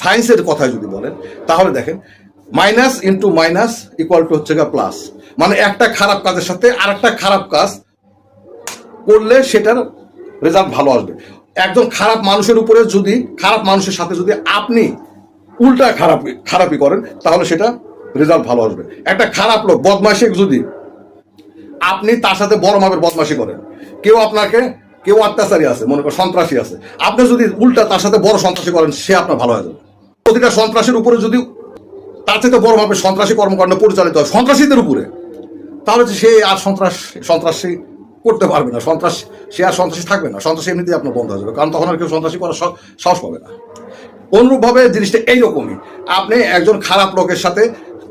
সায়েন্সের কথা যদি বলেন, তাহলে দেখেন, minus into minus equal to হচ্ছে গা প্লাস। মানে একটা খারাপ কাজের সাথে আরেকটা খারাপ কাজ করলে সেটার রেজাল্ট ভালো আসবে। একজন খারাপ মানুষের উপরে যদি, খারাপ মানুষের সাথে যদি আপনি উল্টা খারাপ, খারাপই করেন, তাহলে সেটা রেজাল্ট ভালো আসবে। একটা খারাপ লোক বদমাশি যদি আপনি তার সাথে বড় মাপের বদমাশি করেন, কেউ আপনাকে কেউ অত্যাচারী আছে, মনে করেন সন্ত্রাসী আছে। আপনি যদি উল্টা তার সাথে বড় সন্ত্রাসী করেন, সে আপনার ভালো হয়ে যাবে। প্রতিটা সন্ত্রাসীর উপরে যদি তার থেকে বড় মাপের সন্ত্রাসী কর্মকাণ্ড পরিচালিত হয়, সন্ত্রাসীদের উপরে, তাহলে সে আর সন্ত্রাস, সন্ত্রাসী করতে পারবে না। সন্ত্রাস, সে আর সন্ত্রাসী থাকবে না। সন্ত্রাসী এমনিতেই আপনার বন্ধ হয়ে যাবে, কারণ তখন আর কেউ সন্ত্রাসী করার সাহস পাবে না। অনুরূপভাবে জিনিসটা এইরকমই। আপনি একজন খারাপ লোকের সাথে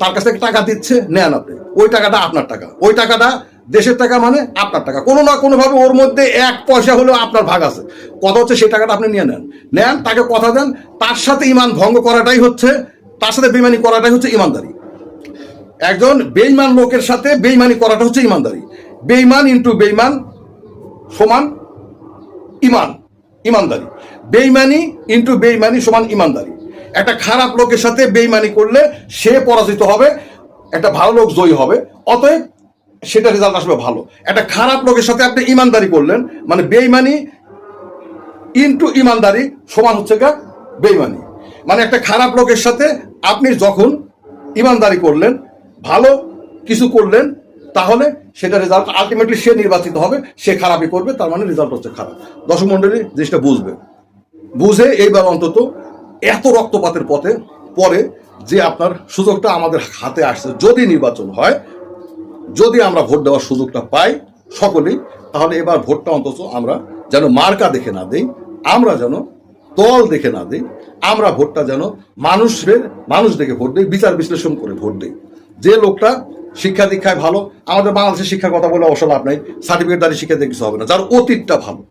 তার কাছ থেকে টাকা দিচ্ছে, নেন আপনি। ওই টাকাটা আপনার টাকা। ওই টাকাটা দেশের টাকা মানে আপনার টাকা। কোনো না কোনোভাবে ওর মধ্যে এক পয়সা হলেও আপনার ভাগ আছে। কথা হচ্ছে সেই টাকাটা আপনি নিয়ে নেন। নেন, তাকে কথা দেন। তার সাথে ইমান ভঙ্গ করাটাই হচ্ছে, তার সাথে বেমানি করাটাই হচ্ছে ইমানদারি। একজন বেইমান লোকের সাথে বেইমানি করাটা হচ্ছে ইমানদারি। বেইমান ইন্টু বেইমান সমান ইমান, ইমানদারি। বেইমানি ইন্টু বেইমানি সমান ইমানদারি। একটা খারাপ লোকের সাথে বেইমানি করলে সে পরাজিত হবে, একটা ভালো লোক জয়ী হবে। অতএব সেটা রেজাল্ট আসবে ভালো। একটা খারাপ লোকের সাথে আপনি ইমানদারি করলেন মানে বেইমানি ইন্টু ইমানদারি সমান হচ্ছে গা বেইমানি। মানে একটা খারাপ লোকের সাথে আপনি যখন ইমানদারি করলেন, ভালো কিছু করলেন, তাহলে সেটা রেজাল্ট আলটিমেটলি সে নির্বাচিত হবে, সে খারাপই করবে, তার মানে রেজাল্ট হচ্ছে খারাপ। দর্শক মন্ডলী জিনিসটা বুঝবে। বুঝে এইবার অন্তত এত রক্তপাতের পথে পরে যে আপনার সুযোগটা আমাদের হাতে আসছে, যদি নির্বাচন হয় যদি আমরা ভোট দেওয়ার সুযোগটা পাই সকলেই, তাহলে এবার ভোটটা অন্তত আমরা যেন মার্কা দেখে না দেই, আমরা যেন দল দেখে না দিই, আমরা ভোটটা যেন মানুষের, মানুষ দেখে ভোট দিই, বিচার বিশ্লেষণ করে ভোট দিই। যে লোকটা শিক্ষা দীক্ষায় ভালো, আমাদের বাংলাদেশের শিক্ষার কথা বলে অবশ্য লাভ নাই সার্টিফিকেট দ্বারা শিক্ষা দিয়ে কিছু হবে না, যার অতীতটা ভালো।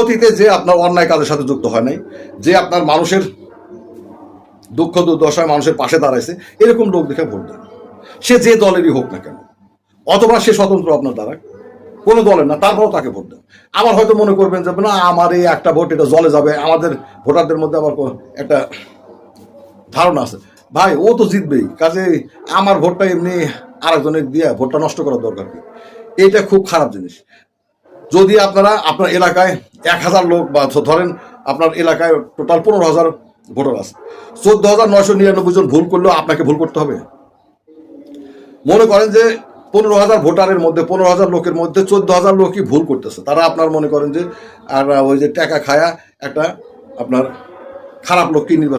অতীতে যে আপনার অন্যায় কাজের সাথে যুক্ত হয় নাই, যে আপনার মানুষের দুঃখ দুর্দশায় মানুষের পাশে দাঁড়াইছে, এরকম লোক দেখে ভোট দেয় সে যে দলেরই হোক না কেন অথবা সে স্বতন্ত্র আপনার দ্বারা। কোনো দলের না, তারপরও তাকে ভোট দেন। আবার হয়তো মনে করবেন যে, না, আমার এই একটা ভোট এটা জলে যাবে। আমাদের ভোটারদের মধ্যে আবার একটা ধারণা আছে। ভাই, ও তো জিতবেই। কাজে আমার ভোটটা এমনি আরেকজনের দিয়ে ভোটটা নষ্ট করার দরকার কি? এটা খুব খারাপ জিনিস। যদি আপনারা আপনার এলাকায় এক হাজার লোক বা ধরেন আপনার এলাকায় টোটাল পনেরো হাজার ভোটার আছে। চোদ্দ হাজার নয়শো নিরানব্বই জন ভুল করলেও আপনাকে ভুল করতে হবে। মনে করেন যে পনেরো হাজার ভোটারের মধ্যে, পনেরো হাজার লোকের মধ্যে চোদ্দ হাজার লোকই ভুল করতেছে। তারা আপনার মনে করেন যে, আর ওই যে টাকা খায়া একটা আপনার খারাপ লোককে নির্বাচন